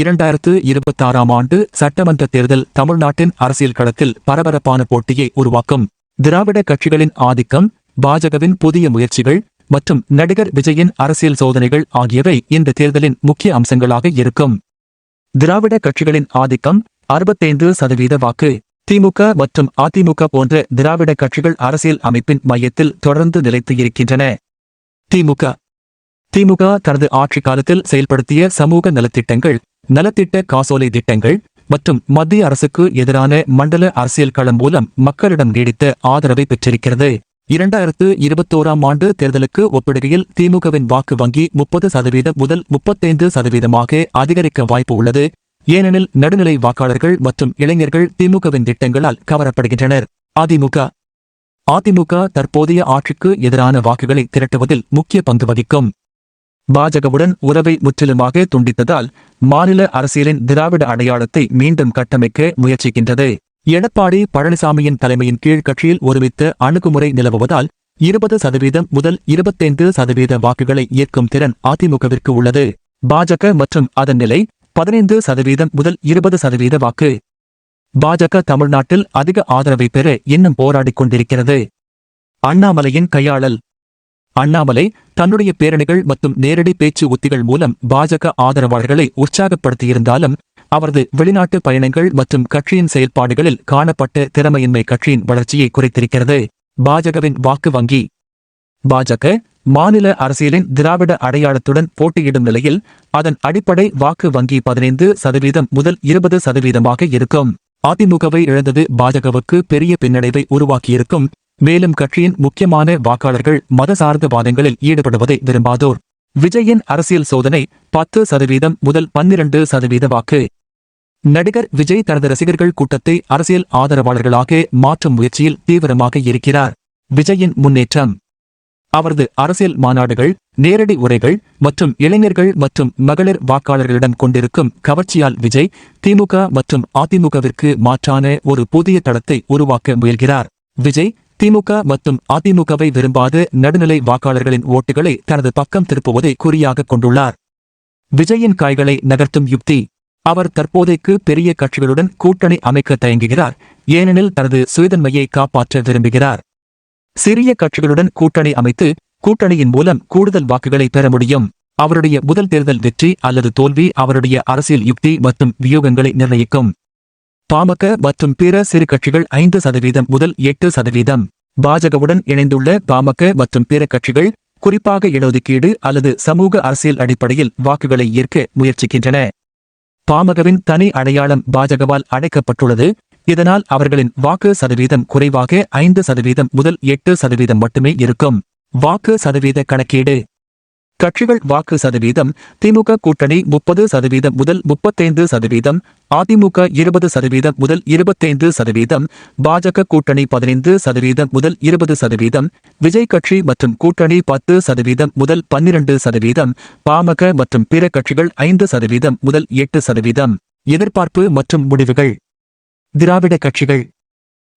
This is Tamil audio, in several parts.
இரண்டாயிரத்து இருபத்தாறாம் ஆண்டு சட்டமன்ற தேர்தல் தமிழ்நாட்டின் அரசியல் களத்தில் பரபரப்பான போட்டியை உருவாக்கும் திராவிட கட்சிகளின் ஆதிக்கம் பாஜகவின் புதிய முயற்சிகள் மற்றும் நடிகர் விஜயின் அரசியல் சோதனைகள் ஆகியவை இந்த தேர்தலின் முக்கிய அம்சங்களாக இருக்கும். திராவிட கட்சிகளின் ஆதிக்கம் அறுபத்தைந்து சதவீத வாக்கு. திமுக மற்றும் அதிமுக போன்ற திராவிட கட்சிகள் அரசியல் அமைப்பின் மையத்தில் தொடர்ந்து நிலைத்து இருக்கின்றன. திமுக. திமுக தனது ஆட்சி காலத்தில் செயல்படுத்திய சமூக நலத்திட்டங்கள் நலத்திட்ட காசோலை திட்டங்கள் மற்றும் மத்திய அரசுக்கு எதிரான மண்டல அரசியல் களம் மூலம் மக்களிடம் நீடித்த ஆதரவை பெற்றிருக்கிறது. இரண்டாயிரத்து இருபத்தோராம் ஆண்டு தேர்தலுக்கு ஒப்பிடுகையில் திமுகவின் வாக்கு வங்கி முப்பது சதவீதம் முதல் முப்பத்தைந்து சதவீதமாக அதிகரிக்க வாய்ப்பு உள்ளது. ஏனெனில் நடுநிலை வாக்காளர்கள் மற்றும் இளைஞர்கள் திமுகவின் திட்டங்களால் கவரப்படுகின்றனர். அதிமுக அதிமுக தற்போதைய ஆட்சிக்கு எதிரான வாக்குகளை திரட்டுவதில் முக்கிய பங்கு வகிக்கும். பாஜகவுடன் உறவை முற்றிலுமாக துண்டித்ததால் மாநில அரசியலின் திராவிட அடையாளத்தை மீண்டும் கட்டமைக்க முயற்சிக்கின்றது. எடப்பாடி பழனிசாமியின் தலைமையின் கீழ் கட்சியில் ஒருமித்த அணுகுமுறை நிலவுவதால் இருபது சதவீதம் முதல் இருபத்தைந்து சதவீத வாக்குகளை ஏற்கும் திறன் அதிமுகவிற்கு உள்ளது. பாஜக மற்றும் அதன் நிலை பதினைந்து சதவீதம் முதல் இருபது சதவீத வாக்கு. பாஜக தமிழ்நாட்டில் அதிக ஆதரவை பெற இன்னும் போராடிக் கொண்டிருக்கிறது. அண்ணாமலையின் கையாளல் அண்ணாமலை தன்னுடைய பேரணிகள் மற்றும் நேரடி பேச்சு உத்திகள் மூலம் பாஜக ஆதரவாளர்களை உற்சாகப்படுத்தியிருந்தாலும் அவரது வெளிநாட்டு பயணங்கள் மற்றும் கட்சியின் செயல்பாடுகளில் காணப்பட்ட திறமையின்மை கட்சியின் வளர்ச்சியை குறைத்திருக்கிறது. பாஜகவின் வாக்கு வங்கி. பாஜக மாநில அரசியலின் திராவிட அடையாளத்துடன் போட்டியிடும் நிலையில் அதன் அடிப்படை வாக்கு வங்கி பதினைந்து சதவீதம் முதல் இருபது சதவீதமாக இருக்கும். அதிமுகவை இழந்தது பாஜகவுக்கு பெரிய பின்னடைவை உருவாக்கியிருக்கும். மேலும் கட்சியின் முக்கியமான வாக்காளர்கள் மத சார்ந்த வாதங்களில் ஈடுபடுவதை விரும்பாதோர். விஜயின் அரசியல் சோதனை பத்து சதவீதம் முதல் பன்னிரண்டு சதவீத வாக்கு. நடிகர் விஜய் தனது ரசிகர்கள் கூட்டத்தை அரசியல் ஆதரவாளர்களாக மாற்றும் முயற்சியில் தீவிரமாக இருக்கிறார். விஜயின் முன்னேற்றம். அவரது அரசியல் மாநாடுகள் நேரடி உரைகள் மற்றும் இளைஞர்கள் மற்றும் மகளிர் வாக்காளர்களிடம் கொண்டிருக்கும் கவர்ச்சியால் விஜய் திமுக மற்றும் அதிமுகவிற்கு மாற்றான ஒரு புதிய தளத்தை உருவாக்க முயல்கிறார். விஜய் திமுக மற்றும் அதிமுகவை விரும்பாத நடுநிலை வாக்காளர்களின் ஓட்டுகளை தனது பக்கம் திருப்புவதை குறியாக கொண்டுள்ளார். விஜயின் காய்களை நகர்த்தும் யுக்தி. அவர் தற்போதைக்கு பெரிய கட்சிகளுடன் கூட்டணி அமைக்க தயங்குகிறார். ஏனெனில் தனது சுயதன்மையை காப்பாற்ற விரும்புகிறார். சிறிய கட்சிகளுடன் கூட்டணி அமைத்து கூட்டணியின் மூலம் கூடுதல் வாக்குகளை பெற முடியும். அவருடைய முதல் தேர்தல் வெற்றி அல்லது தோல்வி அவருடைய அரசியல் யுக்தி மற்றும் வியூகங்களை நிர்ணயிக்கும். பாமக மற்றும் பிற சிறு கட்சிகள் ஐந்து சதவீதம் முதல் எட்டு சதவீதம். பாஜகவுடன் இணைந்துள்ள பாமக மற்றும் பிற கட்சிகள் குறிப்பாக இடஒதுக்கீடு அல்லது சமூக அரசியல் அடிப்படையில் வாக்குகளை ஈர்க்க முயற்சிக்கின்றன. பாமகவின் தனி அடையாளம் பாஜகவால் அடைக்கப்பட்டுள்ளது. இதனால் அவர்களின் வாக்கு சதவீதம் குறைவாக ஐந்து சதவீதம் முதல் எட்டு சதவீதம் மட்டுமே இருக்கும். வாக்கு சதவீத கணக்கீடு கட்சிகள் வாக்கு சதவீதம் திமுக கூட்டணி முப்பது சதவீதம் முதல் முப்பத்தைந்து சதவீதம் அதிமுக இருபது சதவீதம் முதல் இருபத்தைந்து சதவீதம் பாஜக கூட்டணி பதினைந்து சதவீதம் முதல் இருபது சதவீதம் விஜய் கட்சி மற்றும் கூட்டணி பத்து சதவீதம் முதல் பன்னிரண்டு சதவீதம் பாமக மற்றும் பிற கட்சிகள் ஐந்து சதவீதம் முதல் எட்டு சதவீதம். எதிர்பார்ப்பு மற்றும் முடிவுகள். திராவிட கட்சிகள்.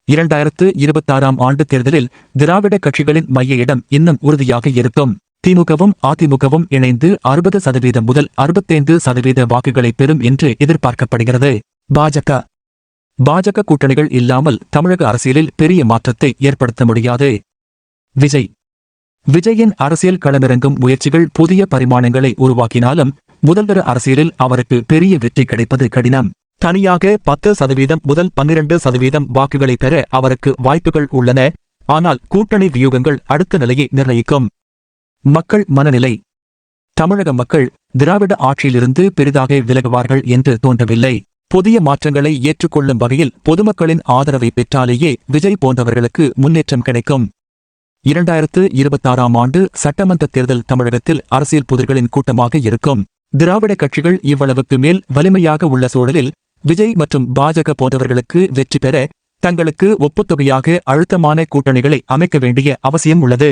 இரண்டாயிரத்து இருபத்தாறாம் ஆண்டு தேர்தலில் திராவிட கட்சிகளின் மைய இடம் இன்னும் உறுதியாக இருக்கும். திமுகவும் அதிமுகவும் இணைந்து அறுபது சதவீதம் முதல் அறுபத்தைந்து சதவீத வாக்குகளை பெறும் என்று எதிர்பார்க்கப்படுகிறது. பாஜக. பாஜக கூட்டணிகள் இல்லாமல் தமிழக அரசியலில் பெரிய மாற்றத்தை ஏற்படுத்த முடியாது. விஜய். விஜயின் அரசியல் களமிறங்கும் முயற்சிகள் புதிய பரிமாணங்களை உருவாக்கினாலும் முதல்வர அரசியலில் அவருக்கு பெரிய வெற்றி கிடைப்பது கடினம். தனியாக பத்து சதவீதம் முதல் பன்னிரண்டு சதவீதம் வாக்குகளை பெற அவருக்கு வாய்ப்புகள் உள்ளன. ஆனால் கூட்டணி வியூகங்கள் அடுத்த நிலையை நிர்ணயிக்கும். மக்கள் மனநிலை. தமிழக மக்கள் திராவிட ஆட்சியிலிருந்து பெரிதாக விலகுவார்கள் என்று தோன்றவில்லை. புதிய மாற்றங்களை ஏற்றுக்கொள்ளும் வகையில் பொதுமக்களின் ஆதரவை பெற்றாலேயே விஜய் போன்றவர்களுக்கு முன்னேற்றம் கிடைக்கும். இரண்டாயிரத்து இருபத்தாறாம் ஆண்டு சட்டமன்ற தேர்தல் தமிழகத்தில் அரசியல் புதிர்களின் கூட்டமாக இருக்கும். திராவிட கட்சிகள் இவ்வளவுக்கு மேல் வலிமையாக உள்ள சூழலில் விஜய் மற்றும் பாஜக போன்றவர்களுக்கு வெற்றி பெற தங்களுக்கு ஒப்புத்தொகையாக அழுத்தமான கூட்டணிகளை அமைக்க வேண்டிய அவசியம் உள்ளது.